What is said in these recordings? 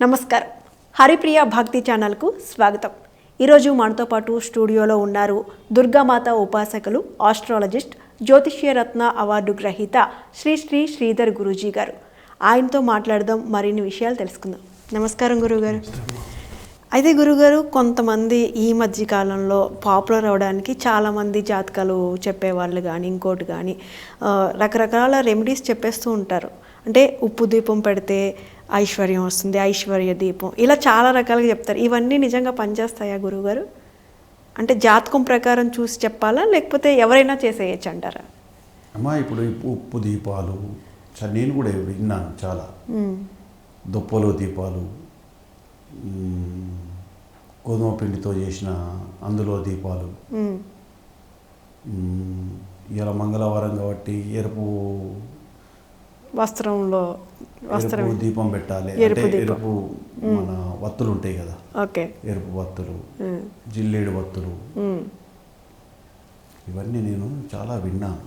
నమస్కారం. హరిప్రియ భక్తి ఛానల్కు స్వాగతం. ఈరోజు మనతో పాటు స్టూడియోలో ఉన్నారు దుర్గామాత ఉపాసకులు ఆస్ట్రాలజిస్ట్ జ్యోతిష్యరత్న అవార్డు గ్రహీత శ్రీ శ్రీ శ్రీధర్ గురూజీ గారు. ఆయనతో మాట్లాడదాం మరిన్ని విషయాలు తెలుసుకుందాం. నమస్కారం గురుగారు అయితే గురుగారు కొంతమంది ఈ మధ్య కాలంలో పాపులర్ అవడానికి చాలామంది జాతకాలు చెప్పేవాళ్ళు కానీ ఇంకోటి కానీ రకరకాల రెమెడీస్ చెప్పేస్తూ ఉంటారు. అంటే ఉప్పు దీపం పెడితే ఐశ్వర్యం వస్తుంది ఐశ్వర్య దీపం. ఇలా చాలా రకాలుగా చెప్తారు. ఇవన్నీ నిజంగా పనిచేస్తాయా గురుగారు అంటే జాతకం ప్రకారం చూసి చెప్పాలా? లేకపోతే ఎవరైనా చేసేయచ్చు అంటారా? అమ్మా ఇప్పుడు ఉప్పు దీపాలు నేను కూడా విన్నాను చాలా. దుప్పలు దీపాలు గోధుమ పిండితో చేసిన అందులో దీపాలు. ఇలా మంగళవారం కాబట్టి ఎరుపు వస్త్రంలో వస్త్రం దీపం పెట్టాలి. ఎరుపు మన వత్తులు ఉంటాయి కదా. ఓకే. ఎరుపు వత్తులు జిల్లేడు వత్తులు. ఇవన్నీ నేను చాలా విన్నాను.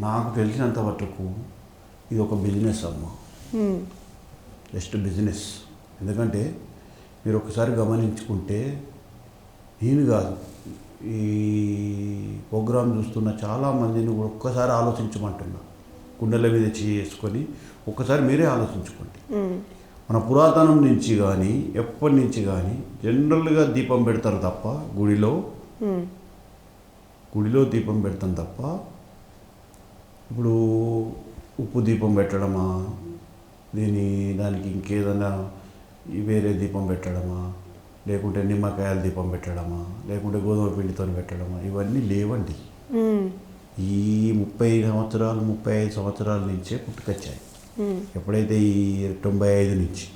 నాకు తెలిసినంత మటుకు ఇది ఒక బిజినెస్ అమ్మ. Just business. ఎందుకంటే మీరు ఒకసారి గమనించుకుంటే నేను కాదు ఈ ప్రోగ్రాం చూస్తున్న చాలా మందిని కూడా ఒక్కసారి ఆలోచించమంటున్నా. కుండల మీద చేసుకొని ఒక్కసారి మీరే ఆలోచించుకోండి. మన పురాతనం నుంచి కానీ ఎప్పటి నుంచి కానీ జనరల్గా దీపం పెడతారు తప్ప గుడిలో గుడిలో దీపం పెడతాం తప్ప ఇప్పుడు ఉప్పు దీపం పెట్టడమా? దీని దానికి ఇంకేదైనా వేరే దీపం పెట్టడమా? లేకుంటే నిమ్మకాయల దీపం పెట్టడమా లేకుంటే గోధుమ పిండితో పెట్టడమా ఇవన్నీ లేవండి. ఈ ముప్పై సంవత్సరాలు ముప్పై ఐదు సంవత్సరాల నుంచే పుట్టుకొచ్చాయి. ఎప్పుడైతే ఈ తొంభై ఐదు నుంచి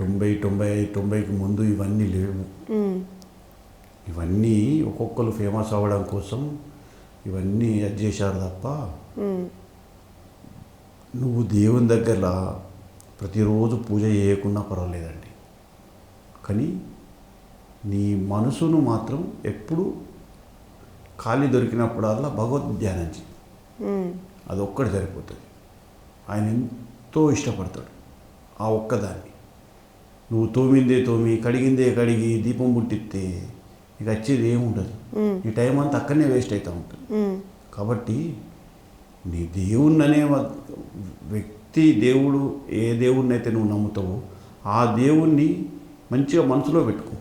తొంభై తొంభై ఐదు తొంభైకి ముందు ఇవన్నీ లేవు. ఇవన్నీ ఒక్కొక్కరు ఫేమస్ అవ్వడం కోసం ఇవన్నీ అది చేశారు తప్ప నువ్వు దేవుని దగ్గర ప్రతిరోజు పూజ చేయకున్నా పర్వాలేదండి. కానీ నీ మనసును మాత్రం ఎప్పుడు ఖాళీ దొరికినప్పుడల్లా భగవద్ ధ్యానం చేయి అది ఒక్కటి సరిపోతుంది. ఆయన ఎంతో ఇష్టపడతాడు ఆ ఒక్కదాన్ని. నువ్వు తోమిందే తోమి కడిగిందే కడిగి దీపం పుట్టిస్తే ఇక వచ్చేది ఏముండదు ఈ టైం అంతా అక్కడనే వేస్ట్ అవుతూ ఉంటుంది. కాబట్టి నీ దేవుణ్ణి అనే వ్యక్తి దేవుడు ఏ దేవుణ్ణి అయితే నువ్వు నమ్ముతావో ఆ దేవుణ్ణి మంచిగా మనసులో పెట్టుకో?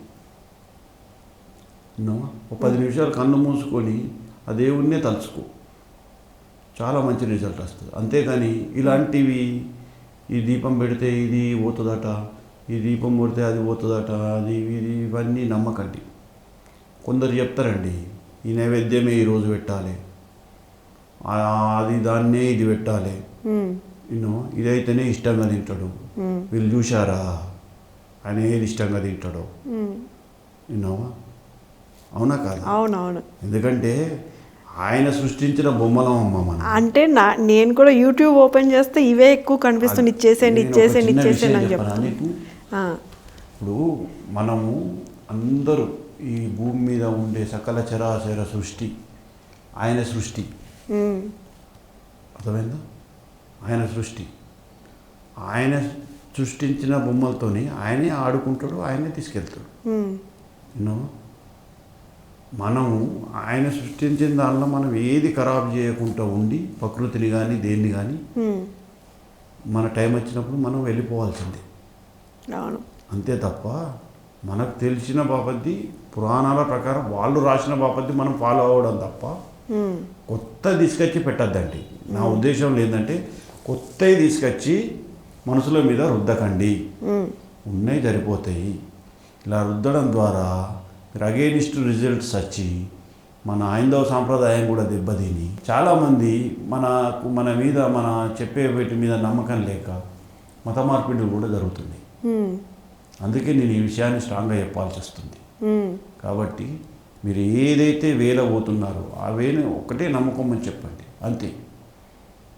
ఒక పది నిమిషాలు కన్ను మూసుకొని ఆ దేవుణ్ణే తలుచుకో. చాలా మంచి రిజల్ట్ వస్తుంది. అంతేగాని ఇలాంటివి ఈ దీపం పెడితే ఇది పోతుందట ఈ దీపం కొడితే అది పోతుందట అది ఇది ఇవన్నీ నమ్మకండి. కొందరు చెప్తారండి ఈ నైవేద్యమే ఈరోజు పెట్టాలి. అది దాన్నే ఇది పెట్టాలి. ఇన్నో ఇదైతేనే ఇష్టంగా తింటాడు. వీళ్ళు చూశారా? ఆయన ఏది ఇష్టంగా తింటాడో. విన్నావా? అవునా కాదు? అవునవును. ఎందుకంటే ఆయన సృష్టించిన బొమ్మలం అమ్మ మనం. అంటే నా నేను కూడా యూట్యూబ్ ఓపెన్ చేస్తే ఇవే ఎక్కువ కనిపిస్తుంది. ఇచ్చేసేయండి ఇచ్చేసేయండి ఇచ్చేసేయండి అని చెప్తాను ఇప్పుడు మనము అందరూ ఈ భూమి మీద ఉండే సకల చరాచర సృష్టి ఆయన సృష్టి. అర్థమైందా? ఆయన సృష్టి. ఆయన సృష్టించిన బొమ్మలతోని ఆయనే ఆడుకుంటాడు ఆయనే తీసుకెళ్తాడు. యూనో మనము ఆయన సృష్టించిన దానిలో మనం ఏది ఖరాబ్ చేయకుండా ఉండి ప్రకృతిని కానీ దేన్ని కానీ మన టైం వచ్చినప్పుడు మనం వెళ్ళిపోవాల్సిందే. అంతే తప్ప మనకు తెలిసిన బాపద్ది పురాణాల ప్రకారం వాళ్ళు రాసిన బాపద్ది మనం ఫాలో అవ్వడం తప్ప కొత్త తీసుకొచ్చి పెట్టద్దండి. నా ఉద్దేశం లేదంటే కొత్తవి తీసుకొచ్చి మనుషుల మీద రుద్దకండి. ఉన్నాయి సరిపోతాయి ఇలా రుద్దడం ద్వారా మీరు అగేనిస్ట్ రిజల్ట్స్ వచ్చి మన హైందవ సాంప్రదాయం కూడా దెబ్బతిని. చాలామంది మనకు మన మీద మన చెప్పే వీటి మీద నమ్మకం లేక మత మార్పిడులు కూడా ఉమ్, అందుకే నేను ఈ విషయాన్ని స్ట్రాంగ్గా చెప్పాల్సి వస్తుంది. కాబట్టి మీరు ఏదైతే వేల పోతున్నారో ఆ వేని ఒకటే నమ్మకం అని చెప్పండి. అంతే.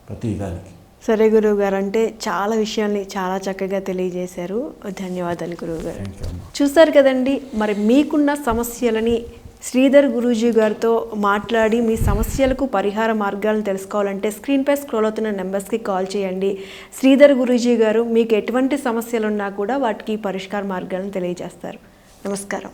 ప్రతి దానికి. సరే గురువు గారు అంటే చాలా విషయాల్ని చాలా చక్కగా తెలియజేశారు. ధన్యవాదాలు గురువు గారు చూసారు కదండి మరి మీకున్న సమస్యలని శ్రీధర్ గురూజీ గారితో మాట్లాడి మీ సమస్యలకు పరిహార మార్గాలను తెలుసుకోవాలంటే స్క్రీన్పై స్క్రోల్ అవుతున్న నెంబర్స్కి కాల్ చేయండి. శ్రీధర్ గురూజీ గారు మీకు ఎటువంటి సమస్యలు ఉన్నా కూడా వాటికి పరిష్కార మార్గాలను తెలియజేస్తారు. నమస్కారం.